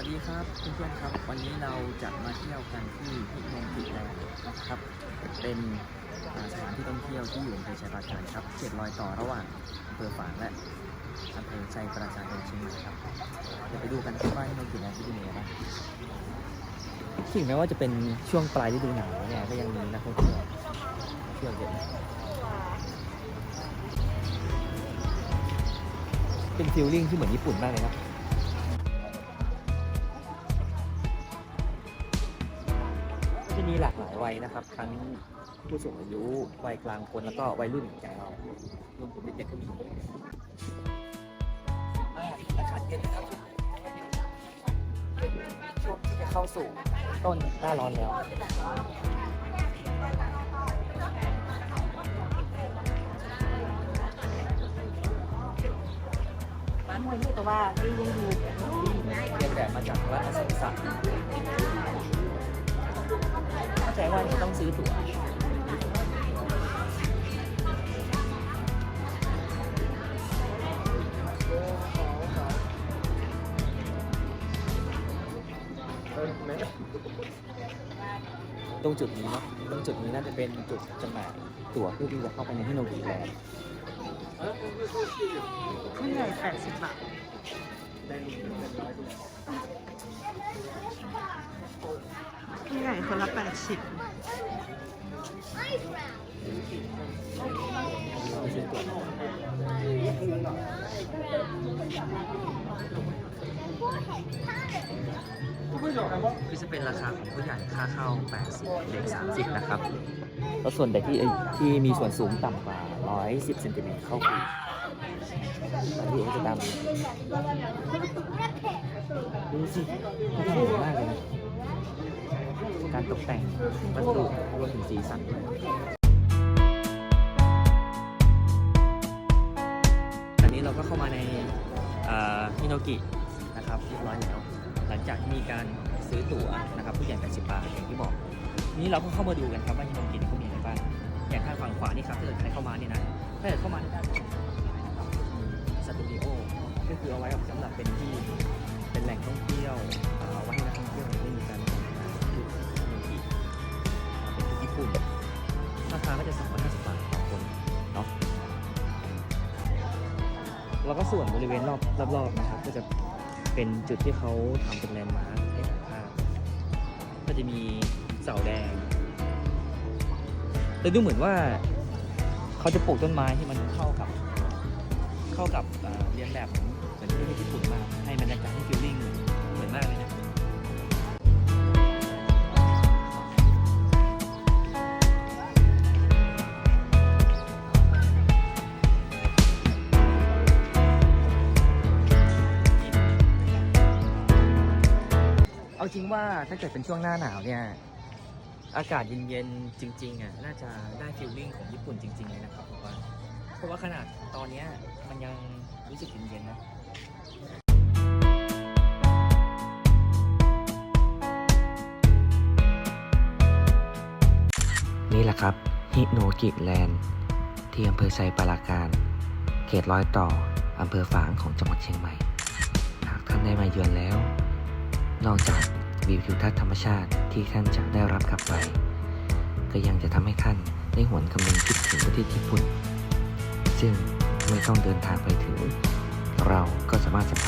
วัสดีครับเพื่อนๆครับ วันนี้เราจะมาเที่ยวกันที่ฮิโนกิแลนด์นะครับ เป็นสถานที่ท่องเที่ยวที่อยู่อำเภอชัยปราการครับเขตรอยต่อระหว่างอำเภอฝางและอำเภอชัยปราการจังหวัดเชียงใหม่ครับเดี๋ยวไปดูกันครับว่าฮิโนกิแลนด์ที่เป็นยังไงบ้างถึงแม้ว่าจะเป็นช่วงปลายฤดูหนาวเนี่ยก็ยังมีนักท่องเที่ยวเที่ยวเยอะนะเป็นฟิลลิ่งที่เหมือนญี่ปุ่นมากเลยนะ ที่มีหลากหลายวัยนะครับ ทั้งผู้สูงอายุวัยกลางคนแล้วก็วัยรุ่นอย่างเรารวมถึงเด็กๆก็มีอากาศเย็นนะครับช่วงที่จะเข้าสู่ต้นหน้าร้อนแล้วบ้านห้วยนี่แต่ว่านี่ยังอยู่เรียนแบบมาจากรัฐสมศักดิ์เข้ ซื้อตั๋วตรงจุดนี้เนาะตรงจุดนี้น่าจะเป็นจุดจำหน่ายตั๋วเพื่อที่จะเข้าไปในที่โนกิแลนด์ผู้ใหญ่แปดสิบบาทผู้ใหญ่คนละแปดสิบไม่ซื้อตั๋ว คือจะเป็นราคาของผู้ใหญ่ค่าเข้า 80 เด็ก 30 นะครับ แล้วส่วนเด็กที่ที่มีส่วนสูงต่ำกว่า 110เซนติเมตรเข้าฟรีอันนี้เองจะตามดูดูสิเขาทำดีมากเลย การตกแต่งวัสดุรวมถึงสีสันด้วยอันนี้เราก็เข้ามาในฮิโนกินะครับเรียบร้อยแล้ว หลังจากที่มีการซื้อตั๋วนะครับผู้ใหญ่80บาทอย่างที่บอก นี้เราก็เข้ามาดูกันครับว่าฮิโนกิเนี่เขามีอะไรบ้างอย่างทางฝั่งขวานี่ครับถ้าเกิดใครเข้ามาเนี่ยนะถ้าเกิดเข้ามาในด้านสตูดิโอก็คือเอาไว้สำหรับเป็นที่เป็นแหล่งท่องเที่ยว แล้วก็ส่วนบริเวณรอบรอบๆนะครับ ก็จะเป็นจุดที่เขาทำเป็นแลนด์มาร์คให้ถ่ายภาพก็จะมีเสาแดง แต่ดูเหมือนว่าเขาจะปลูกต้นไม้ที่มันเข้ากับ เข้ากับเอ่อเรียนแบบเหมือนเหมือนที่ญี่ปุ่นมากให้บรรยากาศให้ฟิลลิ่งเหมือนมากเลยนะ ว่าถ้าเกิดเป็นช่วงหน้าหนาวเนี่ยอากาศเย็นๆจริงๆอะน่าจะได้ฟีลลิ่งของญี่ปุ่นจริง ๆ เลยนะครับผมว่าเพราะว่าขนาดตอนเนี้ยมันยังรู้สึกเย็นๆนะนี่แหละครับฮิโนกิแลนด์ที่อำเภอไซปราการ เขตร้อยต่ออำเภอฝางของจังหวัดเชียงใหม่ หากท่านได้มาเยือนแล้ว นอกจาก วิวทิวทัศน์ธรรมชาติที่ท่านจะได้รับกลับไป ก็ยังจะทำให้ท่านได้หวนคำนึงคิดถึงประเทศญี่ปุ่น ซึ่งไม่ต้องเดินทางไปถึง เราก็สามารถสัมผัส